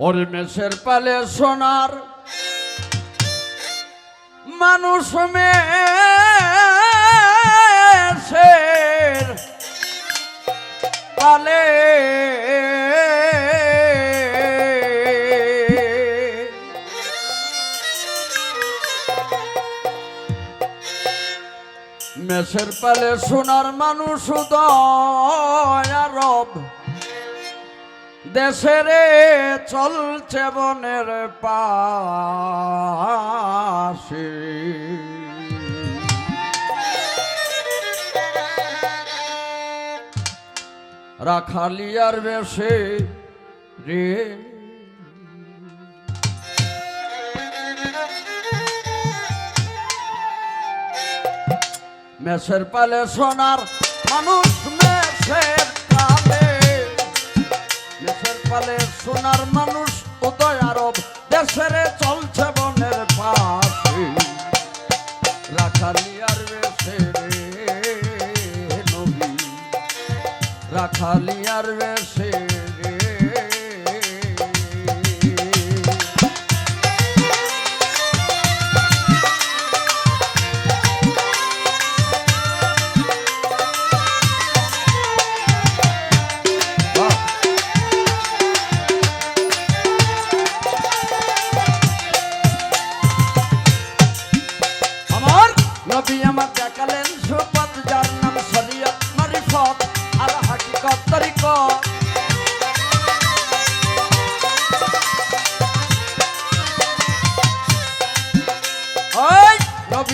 ওর মেসের পালে সোনার মানুষ মেসের পালে। মেসের পালে সোনার মানুষ দয়ারব দেশেরে চলছে বনের পাশে। রাখালিয়ার বেশে রে। মেসের পালে সোনার মানুষ মেসের পালে সোনার মানুষ উদয় আরব দেশের চলছে বনের পাশে। রাখালিয়ার বেশে নবী রাখালিয়ার বেশে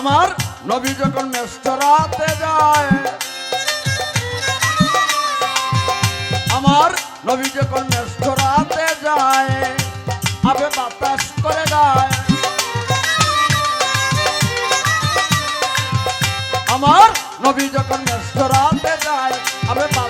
আমার নবী যখন মেস্তরাতে যায়, আমার নবী যখন মেস্তরাতে যায় আবে বাতাস করে গায়। আমার নবী যখন মেস্তরাতে যায় আবে বাতাস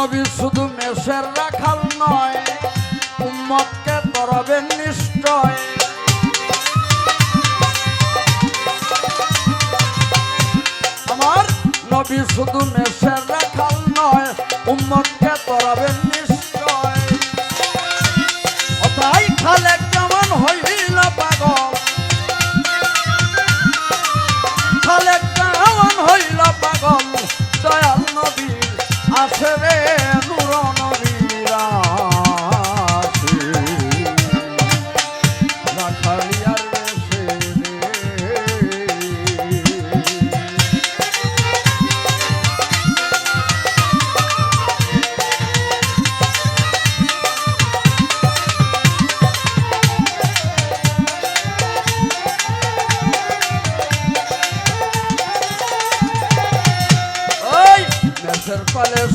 নবী শুধু মেষের রাখাল নয়, উম্মতকে তরবেন নিশ্চয়। আমার নবী শুধু মেসের রাখাল নয়, উম্মতকে তরবেন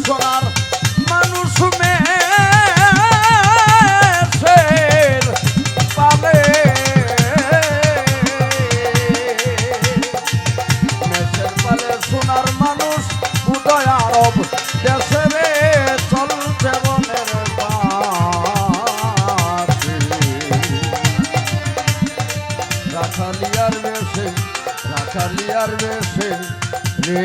সোনার মানুষ পালে মেসের মানুষ উদয় আরব দেশে রে চলছে বনের রাখালিয়ার বেশে রাখালিয়ার বেশে রে।